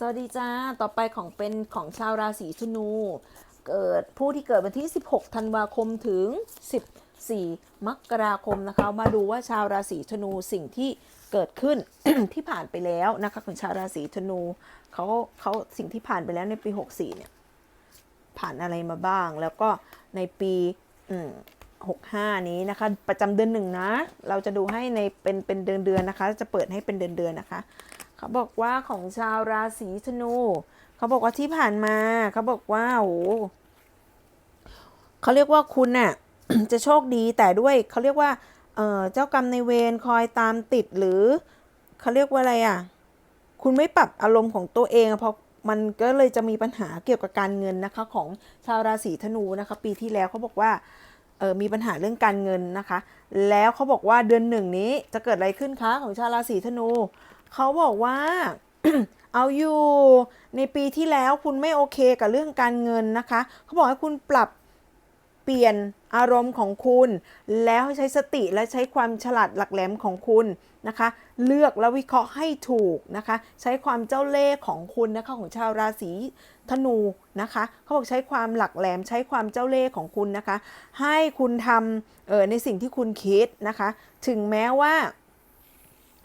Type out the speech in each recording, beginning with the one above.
สวัสดีจ้า ต่อไปของเป็นของชาวราศีธนู เกิดผู้ที่เกิดวันที่ 16 ธันวาคมถึง 14 มกราคมนะคะ มาดูว่าชาวราศีธนูสิ่งที่เกิดขึ้น ที่ผ่านไปแล้วนะคะของชาวราศีธนูเขาเขาสิ่งที่ผ่านไปแล้วในปี 64 เนี่ย ผ่านอะไรมาบ้าง แล้วก็ในปี65 นี้นะคะ ประจำเดือนหนึ่งนะ เราจะดูให้ในเป็นเป็นเดือนเดือนนะคะ จะเปิดให้เป็นเดือนเดือนนะคะ เขาบอกว่าของชาวราศีธนู เขาบอกว่าที่ผ่านมาเขาบอกว่าโอ้เขาเรียกว่าคุณน่ะจะโชคดีแต่ด้วยเขาเรียกว่าเออเจ้ากรรมในเวรคอยตามติดหรือเขาเรียกว่าอะไรอะ คุณไม่ปรับอารมณ์ของตัวเองเพราะมันก็เลยจะมีปัญหาเกี่ยวกับการเงินนะคะ ของชาวราศีธนูนะคะ ปีที่แล้วเขาบอกว่า เออมีปัญหาเรื่องการเงินนะคะ แล้วเขาบอกว่าเดือนหนึ่งนี้จะเกิดอะไรขึ้นคะของชาวราศีธนู เขาบอกว่าเอาอยู่ในปีที่แล้วคุณไม่โอเคกับเรื่องการเงินนะคะ เขาบอกให้คุณปรับ ปลี่ยนอารมณ์ของคุณ แล้วใช้สติและใช้ความฉลาดหลักแหลมของคุณนะคะ เลือกและวิเคราะห์ให้ถูกนะคะ ใช้ความเจ้าเล่ห์ของคุณนะคะของชาวราศีธนูนะคะเขาบอกใช้ความหลักแหลมใช้ความเจ้าเล่ห์ของคุณนะคะ ให้คุณทำเออในสิ่งที่คุณคิดนะคะ ถึงแม้ว่า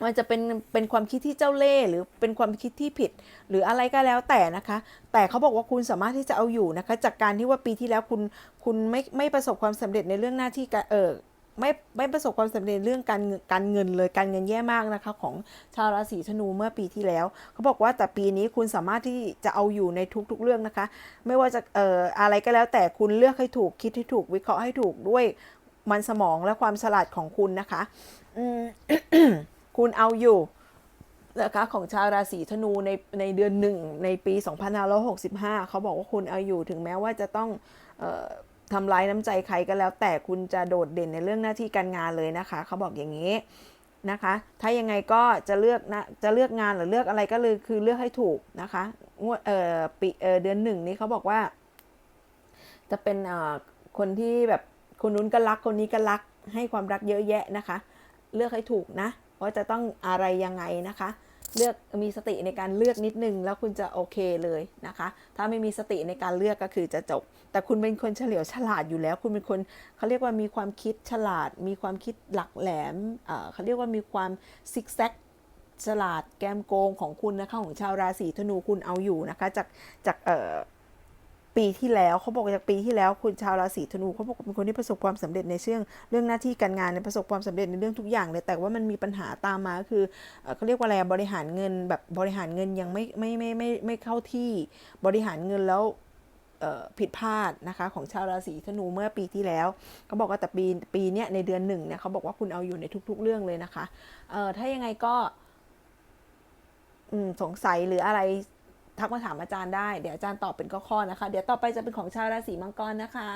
มันจะเป็นเป็นความคิดที่เจ้าเล่ห์หรือเป็นความคิดที่ผิด หรืออะไรก็แล้วแต่นะคะ แต่เขาบอกว่าคุณสามารถที่จะเอาอยู่นะคะ จากการที่ว่าปีที่แล้วคุณคุณไม่ไม่ประสบความสำเร็จในเรื่องหน้าที่การเออไม่ไม่ประสบความสำเร็จเรื่องการการเงินเลยการเงินแย่มากนะคะ ของชาวราศีธนูเมื่อปีที่แล้ว เขาบอกว่าแต่ปีนี้คุณสามารถที่จะเอาอยู่ในทุกๆเรื่องนะคะ ไม่ว่าจะเอ่ออะไรก็แล้วแต่คุณเลือกให้ถูกคิดให้ถูกวิเคราะห์ให้ถูกด้วยมันสมองและความฉลาดของคุณนะคะ อืม คุณเอาอยู่นะคะของชาวราศีธนูในในเดือนหนึ่งในปี2565 เขาบอกว่าคุณเอาอยู่ถึงแม้ว่าจะต้องออทำร้ายน้ำใจใครก็แล้ว แต่คุณจะโดดเด่นในเรื่องหน้าที่การงานเลยนะคะ เขาบอกอย่างนี้นะคะ ถ้ายังไงก็จะเลือกนะจะเลือกงานหรือเลือกอะไรก็เลยคือเลือกให้ถูกนะคะงวดเออปีเออเดือนหนึ่งนี้เขาบอกว่า จะเป็นเอ่อคนที่แบบคนนู้นก็รักคนนี้ก็รักให้ความรักเยอะแยะนะคะ เลือกให้ถูกนะ ว่าจะต้องอะไรยังไงนะคะ เลือกมีสติในการเลือกนิดนึง แล้วคุณจะโอเคเลยนะคะ ถ้าไม่มีสติในการเลือกก็คือจะจบ แต่คุณเป็นคนเฉลียวฉลาดอยู่แล้ว คุณเป็นคนเขาเรียกว่ามีความคิดฉลาด มีความคิดหลักแหลมเขาเรียกว่ามีความซิกแซกฉลาดแกมโกงของคุณนะคะของชาวราศีธนูคุณเอาอยู่นะคะจากจากเอ่อ ปีที่แล้วเขาบอกจากปีที่แล้วคุณชาวราศีธนูเขาบอกว่าเป็นคนที่ประสบความสำเร็จในเรื่องเรื่องหน้าที่การงานในประสบความสำเร็จในเรื่องทุกอย่างเลย แต่ว่ามันมีปัญหาตามมาก็คือเขาเรียกว่าอะไรบริหารเงินแบบบริหารเงินยังไม่ไม่ไม่ไม่ไม่เข้าที่บริหารเงินแล้วผิดพลาดนะคะของชาวราศีธนูเมื่อปีที่แล้วเขาบอกว่าแต่ปีปีเนี้ยในเดือนหนึ่งเนี่ยเขาบอกว่าคุณเอาอยู่ในทุก ๆ เรื่องเลยนะคะเออถ้ายังไงก็สงสัยหรืออะไร ทักมาถามอาจารย์ได้ เดี๋ยวอาจารย์ตอบเป็นข้อๆนะคะ เดี๋ยวต่อไปจะเป็นของชาวราศีมังกรนะคะ